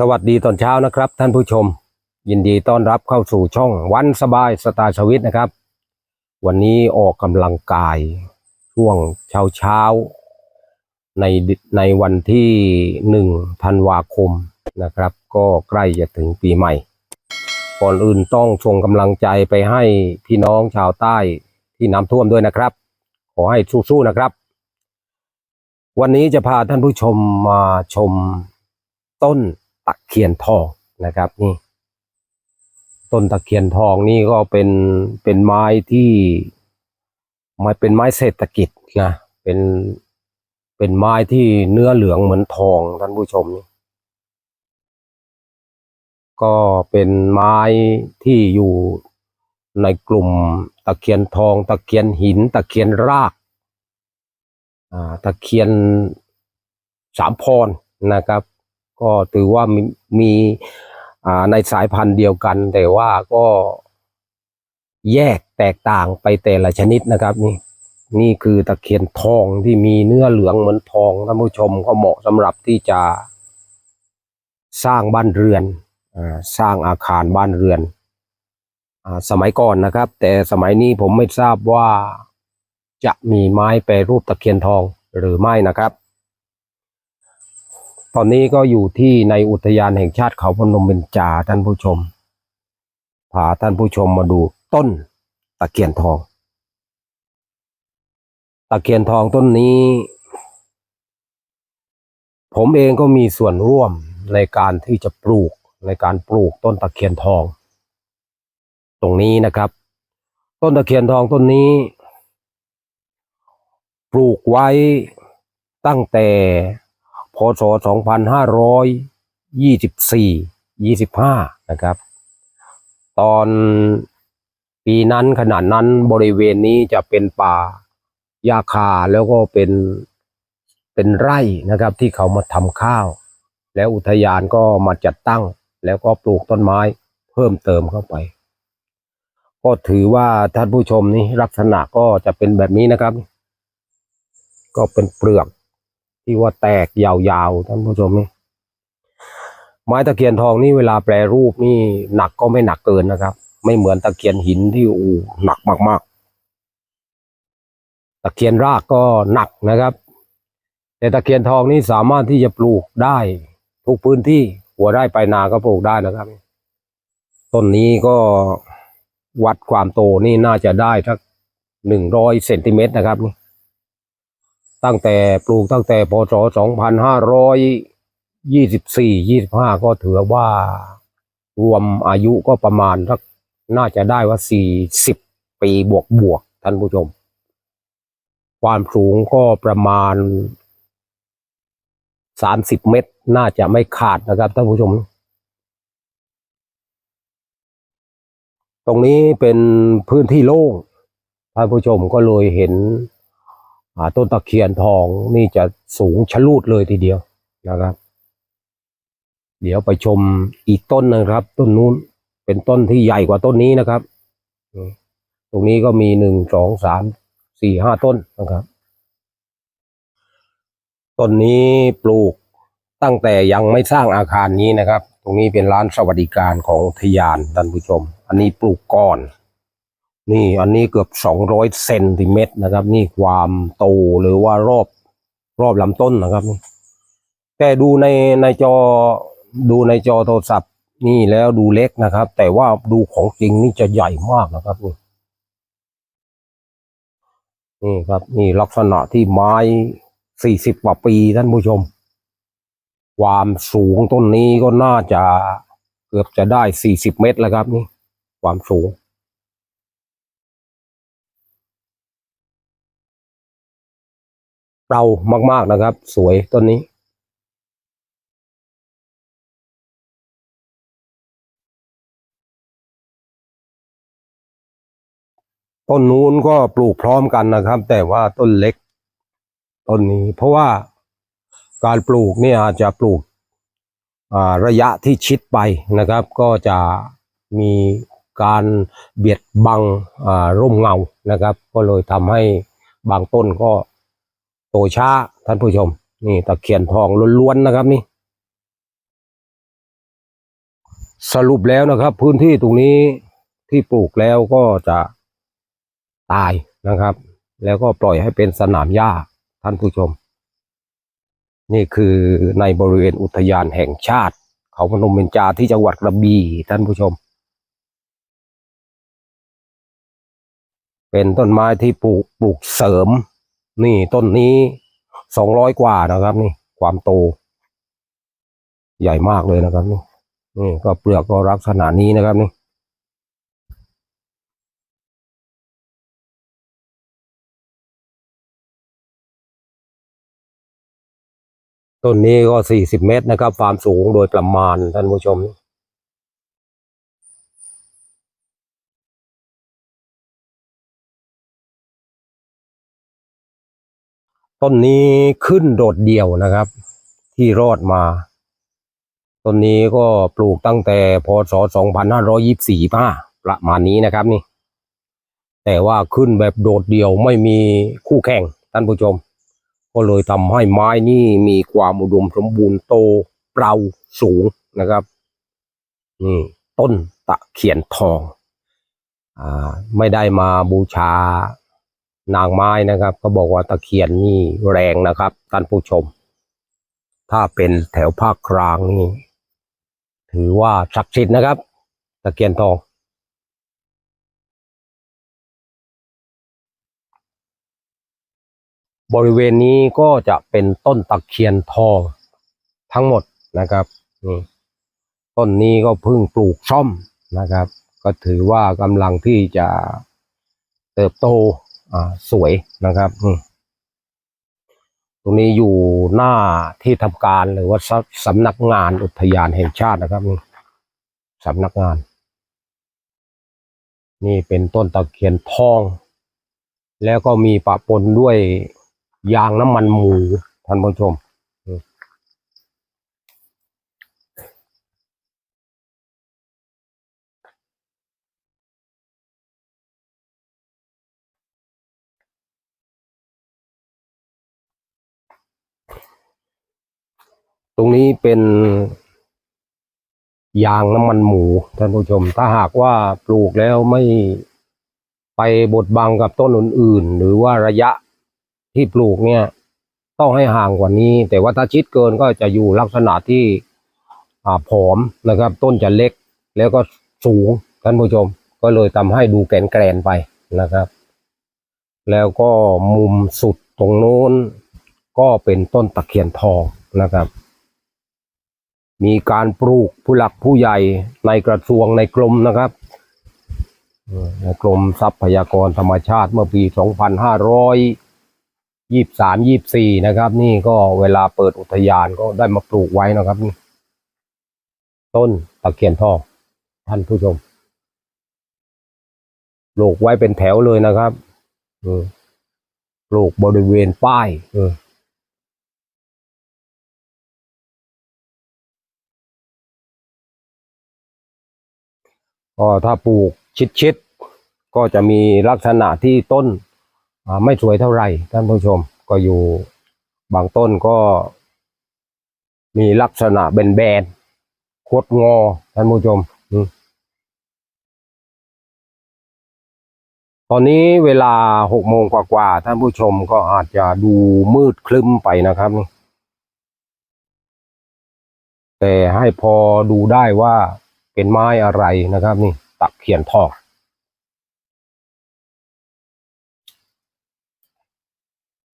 สวัสดีตอนเช้านะครับ ท่านผู้ชม ยินดีต้อนรับเข้าสู่ช่องวันสบายสตาร์ชวิตนะครับ วันนี้ออกกำลังกายช่วงเช้าเช้าในในวันที่หนึ่งธันวาคมนะครับ ก็ใกล้จะถึงปีใหม่ ก่อนอื่นต้องส่งกำลังใจไปให้พี่น้องชาวใต้ที่น้ำท่วมด้วยนะครับ ขอให้สู้ๆนะครับ วันนี้จะพาท่านผู้ชมมาชมต้น ตะเคียนทองนะครับนี่ต้นตะเคียนทองนี่ก็เป็นเป็นไม้ที่ไม้เป็นไม้เศรษฐกิจนะเป็นเป็นไม้ที่เนื้อเหลืองเหมือนทองท่านผู้ชมนี่ก็เป็นไม้ที่อยู่ในกลุ่มตะเคียนทอง ตะเคียนหิน ตะเคียนรากตะเคียนสามพรนะครับ ก็ถือว่ามีมในสายพันธุ์เดียวกัน แต่ว่าก็แยกแตกต่างไปแต่ละชนิดนะครับนี่นี่คือตะเคียนทองที่มีเนื้อเหลืองเหมือนทองท่านผู้ชมก็เหมาะสำหรับที่จะสร้างบ้านเรือนอสร้างอาคารบ้านเรือนอสมัยก่อนนะครับ แต่สมัยนี้ผมไม่ทราบว่าจะมีไม้แปรรูปตะเคียนทองหรือไม่นะครับ ตอนนี้ก็อยู่ที่ในอุทยานแห่งชาติเขาพนมเบญจาท่านผู้ชม พาท่านผู้ชมมาดูต้นตะเคียนทอง ตะเคียนทองต้นนี้ ผมเองก็มีส่วนร่วมในการที่จะปลูกในการปลูกต้นตะเคียนทอง ตรงนี้นะครับ ต้นตะเคียนทองต้นนี้ ปลูกไว้ตั้งแต่ พศ 2524 25 นะครับ ตอนปีนั้นขนาดนั้นบริเวณนี้จะเป็นป่าหญ้าคาแล้วก็เป็นเป็นไร่นะครับที่เขามาทำข้าว แล้วอุทยานก็มาจัดตั้ง แล้วก็ปลูกต้นไม้เพิ่มเติมเข้าไป ก็ถือว่าท่านผู้ชมนี่ลักษณะก็จะเป็นแบบนี้นะครับ ก็เป็นเปลือก ที่ว่าแตกยาวๆท่านผู้ชมนี่ไม้ตะเคียนทองนี่เวลาแปรรูปนี่หนักก็ไม่หนักเกินนะครับ ไม่เหมือนตะเคียนหินที่อูหนักมากๆ ตะเคียนรากก็หนักนะครับ แต่ตะเคียนทองนี่สามารถที่จะปลูกได้ทุกพื้นที่หัวไร่ไปนาก็ปลูกได้นะครับต้นนี้ก็วัดความโตนี่น่าจะได้สักหนึ่งร้อยเซนติเมตรนะครับนี่ ตั้งแต่ปลูกตั้งแต่พศ2524 25 ก็ถือว่ารวมอายุก็ประมาณสักน่าจะได้ว่า 40 ปีบวกบวกท่านผู้ชม ความสูงก็ประมาณ 30 เมตรน่าจะไม่ขาดนะครับท่านผู้ชม ตรงนี้เป็นพื้นที่โล่งท่านผู้ชมก็เลยเห็น ต้นตะเคียนทองนี่จะสูงชะลูดเลยทีเดียวนะครับ เดี๋ยวไปชมอีกต้นนะครับ ต้นนู้นเป็นต้นที่ใหญ่กว่าต้นนี้นะครับ ตรงนี้ก็มีหนึ่งสองสามสี่ห้าต้นนะครับ ต้นนี้ปลูกตั้งแต่ยังไม่สร้างอาคารนี้นะครับ ตรงนี้เป็นร้านสวัสดิการของทยานท่านผู้ชม อันนี้ปลูกก่อน นี่อันนี้เกือบสองร้อยเซนติเมตรนะครับ นี่ความโตหรือว่ารอบรอบลำต้นนะครับนี่แต่ดูในในจอดูในจอโทรศัพท์ นี่แล้วดูเล็กนะครับ แต่ว่าดูของจริงนี่จะใหญ่มากนะครับนี่นี่ครับนี่ลักษณะที่ไม้สี่สิบกว่าปีท่านผู้ชม ความสูงต้นนี้ก็น่าจะเกือบจะได้สี่สิบเมตรแล้วครับนี่ ความสูง เรามาก ๆนะครับ สวยต้นนี้ ต้นนู้นก็ปลูกพร้อมกันนะครับ แต่ว่าต้นเล็กต้นนี้ เพราะว่าการปลูกเนี่ยอาจจะปลูกระยะที่ชิดไปนะครับ ก็จะมีการเบียดบังร่มเงานะครับ ก็เลยทำให้บางต้นก็ ตช้าท่านผู้ชม นี่ตะเคียนทองล้วนๆนะครับนี่ สรุปแล้วนะครับ พื้นที่ตรงนี้ที่ปลูกแล้วก็จะตายนะครับ แล้วก็ปล่อยให้เป็นสนามหญ้าท่านผู้ชม นี่คือในบริเวณอุทยานแห่งชาติ เขาพนมเบญจาที่จังหวัดกระบี่ท่านผู้ชม เป็นต้นไม้ที่ปลูกปลูกเสริม นี่ต้นนี้สองร้อยกว่านะครับ นี่ ความโต ใหญ่มากเลยนะครับ นี่ นี่ก็เปลือกก็ลักษณะนี้นะครับนี่ต้นนี้ก็สี่สิบเมตรนะครับ ความสูงโดยประมาณท่านผู้ชม ต้นนี้ขึ้นโดดเดี่ยวนะครับ ที่รอดมาต้นนี้ก็ปลูกตั้งแต่พศ 2524มาประมาณนี้นะครับนี่ แต่ว่าขึ้นแบบโดดเดี่ยวไม่มีคู่แข่งท่านผู้ชม ก็เลยทำให้ไม้นี่มีความอุดมสมบูรณ์โตเปราสูงนะครับนี่ต้นตะเคียนทองอ่าไม่ได้มาบูชา นางไม้นะครับเขาบอกว่าตะเคียนนี่แรงนะครับท่านผู้ชม ถ้าเป็นแถวภาคกลางนี่ถือว่าศักดิ์สิทธิ์นะครับ ตะเคียนทองบริเวณนี้ก็จะเป็นต้นตะเคียนทองทั้งหมดนะครับต้นนี้ก็เพิ่งปลูกซ่อมนะครับ ก็ถือว่ากำลังที่จะเติบโต อ่าสวยนะครับตรงนี้อยู่หน้าที่ทำการหรือว่าสสำนักงานอุทยานแห่งชาตินะครับนี่สำนักงาน นี่เป็นต้นตะเคียนทอง แล้วก็มีปะปนด้วยยางน้ำมันหมูท่านผู้ชม ตรงนี้เป็น ยางน้ำมันหมูท่านผู้ชม ถ้าหากว่าปลูกแล้วไม่ไปบดบังกับต้นอื่นๆ หรือว่าระยะที่ปลูกเนี่ย ต้องให้ห่างกว่านี้ แต่ว่าถ้าชิดเกินก็จะอยู่ลักษณะที่ผอมนะครับ ต้นจะเล็กแล้วก็สูงท่านผู้ชม ก็เลยทำให้ดูแกนแกรนไปนะครับ แล้วก็มุมสุดตรงโน้นก็เป็นต้นตะเคียนทองนะครับ มีการปลูกผู้หลักผู้ใหญ่ในกระทรวงในกรมนะครับในกรมทรัพยากรธรรมชาติเมื่อปี 2523 24 นะครับ นี่ก็เวลาเปิดอุทยานก็ได้มาปลูกไว้นะครับนี่ต้นตะเคียนทองท่านผู้ชมปลูกไว้เป็นแถวเลยนะครับปลูกบริเวณป้ายเออ ก็ถ้าปลูกชิดๆก็จะมีลักษณะที่ต้นไม่สวยเท่าไหร่ท่านผู้ชมก็อยู่บางต้นก็ มีลักษณะเป็นแบนๆโคดงอท่านผู้ชมอืมตอนนี้เวลาหกโมงกว่าๆท่านผู้ชมก็อาจจะดูมืดคลึ้มไปนะครับนี่แต่ให้พอดูได้ว่า เป็นไม้อะไรนะครับ นี่ตะเคียนทอง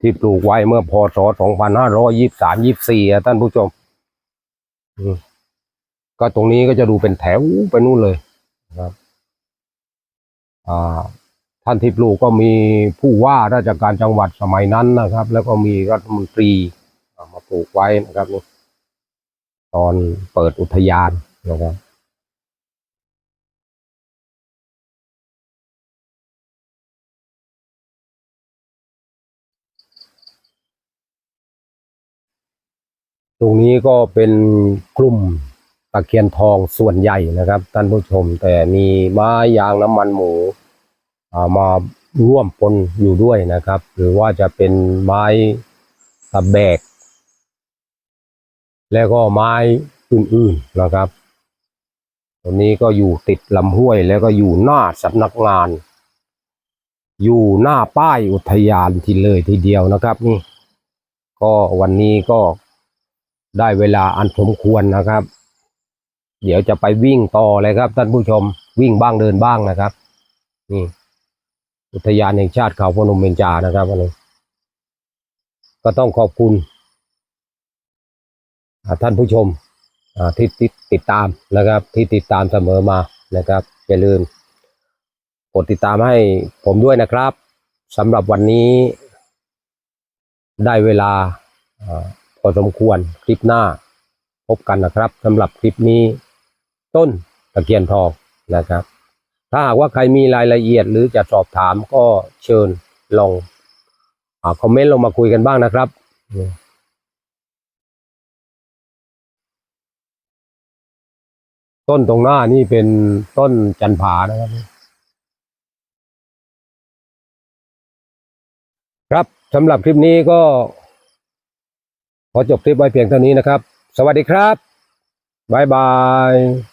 ที่ปลูกไว้เมื่อพศ 2523 24อะท่านผู้ชม ก็ตรงนี้ก็จะดูเป็นแถวไปนู่นเลยครับท่านที่ปลูกก็มีผู้ว่าราชการจังหวัดสมัยนั้นนะครับ แล้วก็มีรัฐมนตรีมาปลูกไว้นะครับนี่ตอนเปิดอุทยานนะครับ ตรงนี้ก็เป็นกลุ่มตะเคียนทองส่วนใหญ่นะครับท่านผู้ชม แต่มีไม้ยางน้ำมันหมูามาร่วมปนอยู่ด้วยนะครับ หรือว่าจะเป็นไม้ตะแบก แล้วก็ไม้อื่นๆนะครับตรงนี้ก็อยู่ติดลำห้วยแล้วก็อยู่หน้าสำนักงาน อยู่หน้าป้ายอุทยานที่เลยทีเดียวนะครับนี่ ก็วันนี้ก็ ได้เวลาอันสมควรนะครับ เดี๋ยวจะไปวิ่งต่อเลยครับ ท่านผู้ชมวิ่งบ้างเดินบ้างนะครับนี่อุทยานแห่งชาติเขาพนมเบญจานะครับวันนี้ก็ต้องขอบคุณท่านผู้ชมที่ติดติดตามนะครับ ที่ติดตามเสมอมานะครับอย่าลืมกดติดตามให้ผมด้วยนะครับสำหรับวันนี้ได้เวลา พอสมควรคลิปหน้า พบกันนะครับสำหรับคลิปนี้ ต้นตะเคียนทองนะครับ ถ้าหากว่าใครมีรายละเอียดหรือจะสอบถามก็เชิญลองอคอมเมนต์ลงมาคุยกันบ้างนะครับต้นตรงหน้านี่เป็นต้นจันผานะครับ ครับสำหรับคลิปนี้ก็ ขอจบคลิปไว้เพียงเท่านี้นะครับ สวัสดีครับ บ๊ายบาย